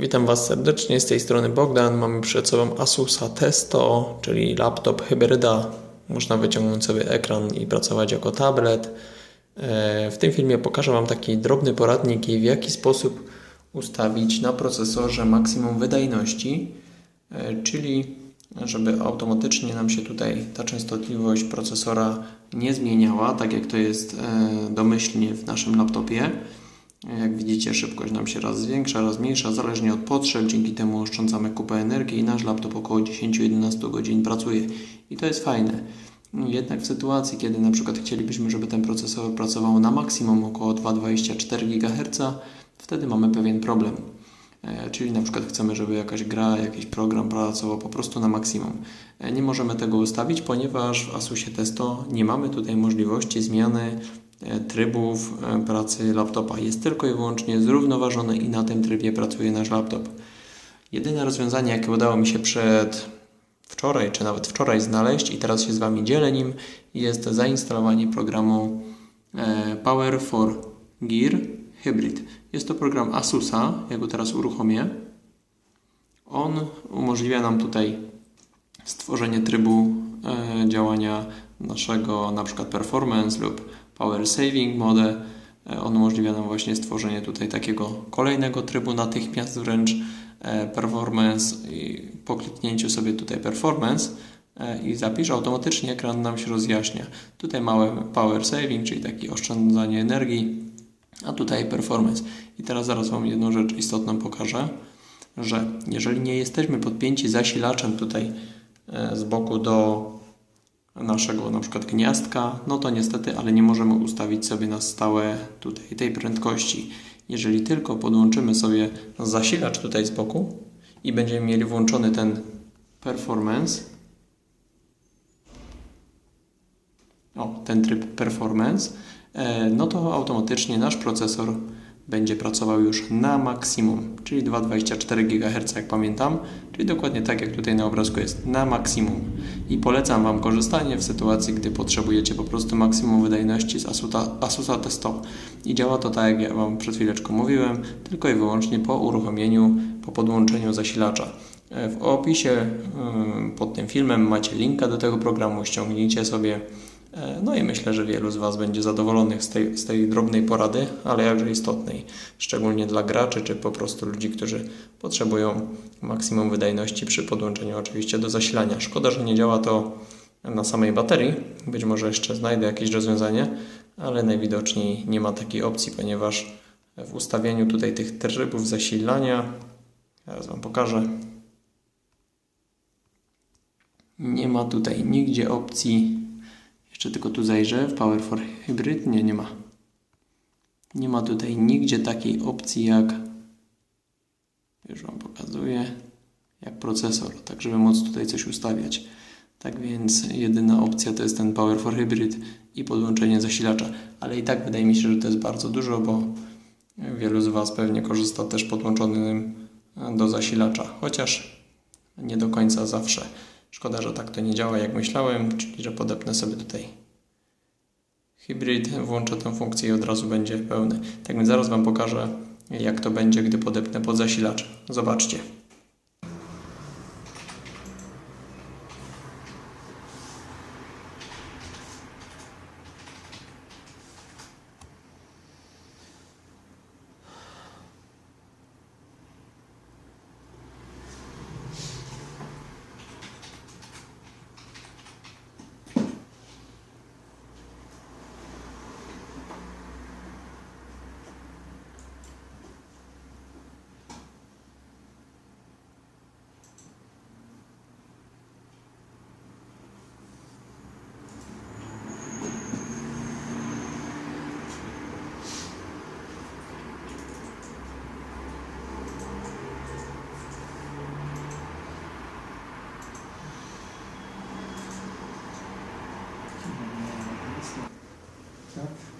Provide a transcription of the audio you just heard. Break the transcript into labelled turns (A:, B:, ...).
A: Witam Was serdecznie, z tej strony Bogdan. Mamy przed sobą Asusa Testo, czyli laptop hybryda. Można wyciągnąć sobie ekran i pracować jako tablet. E, W tym filmie pokażę Wam taki drobny poradnik i w jaki sposób ustawić na procesorze maksimum wydajności, e, czyli żeby automatycznie nam się tutaj ta częstotliwość procesora nie zmieniała, tak jak to jest e, domyślnie w naszym laptopie. Widzicie, szybkość nam się raz zwiększa, raz zmniejsza, zależnie od potrzeb. Dzięki temu oszczędzamy kupę energii i nasz laptop około 10-11 godzin pracuje. I to jest fajne. Jednak w sytuacji, kiedy na przykład chcielibyśmy, żeby ten procesor pracował na maksimum około 2,24 GHz, wtedy mamy pewien problem. E, Czyli na przykład chcemy, żeby jakaś gra, jakiś program pracował po prostu na maksimum. E, Nie możemy tego ustawić, ponieważ w Asusie Testo nie mamy tutaj możliwości zmiany trybów e, pracy laptopa. Jest tylko i wyłącznie zrównoważony i na tym trybie pracuje nasz laptop. Jedyne rozwiązanie, jakie udało mi się przed wczoraj, czy nawet wczoraj znaleźć i teraz się z Wami dzielę nim, jest zainstalowanie programu e, Power for Gear Hybrid. Jest to program Asusa, ja go teraz uruchomię. On umożliwia nam tutaj stworzenie trybu e, działania naszego na przykład performance lub power saving mode. On umożliwia nam właśnie stworzenie tutaj takiego kolejnego trybu natychmiast wręcz e, performance i po kliknięciu sobie tutaj performance e, i zapisz, automatycznie ekran nam się rozjaśnia. Tutaj małe power saving, czyli takie oszczędzanie energii, a tutaj performance. I teraz zaraz Wam jedną rzecz istotną pokażę, że jeżeli nie jesteśmy podpięci zasilaczem tutaj e, z boku do naszego na przykład gniazdka, no to niestety, ale nie możemy ustawić sobie na stałe tutaj tej prędkości. Jeżeli tylko podłączymy sobie zasilacz tutaj z boku i będziemy mieli włączony ten performance, o, ten tryb performance, e, no to automatycznie nasz procesor będzie pracował już na maksimum, czyli 2,24 GHz, jak pamiętam, czyli dokładnie tak jak tutaj na obrazku jest, na maksimum. I polecam Wam korzystanie w sytuacji, gdy potrzebujecie po prostu maksimum wydajności z Asusa, Asusa Testo. I działa to tak, jak ja Wam przed chwileczką mówiłem, tylko i wyłącznie po uruchomieniu, po podłączeniu zasilacza. E, W opisie ym, pod tym filmem macie linka do tego programu, ściągnijcie sobie. E, No i myślę, że wielu z Was będzie zadowolonych z tej, z tej drobnej porady, ale jakże istotnej, szczególnie dla graczy, czy po prostu ludzi, którzy potrzebują maksimum wydajności przy podłączeniu oczywiście do zasilania. Szkoda, że nie działa to na samej baterii. Być może jeszcze znajdę jakieś rozwiązanie, ale najwidoczniej nie ma takiej opcji, ponieważ w ustawieniu tutaj tych trybów zasilania, teraz Wam pokażę, nie ma tutaj nigdzie opcji jeszcze tylko tu zajrzę w Power for Hybrid. Nie, nie ma. Nie ma tutaj nigdzie takiej opcji jak już Wam pokazuję jak procesor, tak żeby móc tutaj coś ustawiać. Tak więc jedyna opcja to jest ten Power for Hybrid i podłączenie zasilacza. Ale i tak wydaje mi się, że to jest bardzo dużo, bo wielu z Was pewnie korzysta też podłączonym do zasilacza. Chociaż nie do końca zawsze. Szkoda, że tak to nie działa jak myślałem, czyli że podepnę sobie tutaj hybrid, włączę tę funkcję i od razu będzie pełny. Tak więc zaraz Wam pokażę, jak to będzie, gdy podepnę pod zasilacz. Zobaczcie. Yeah.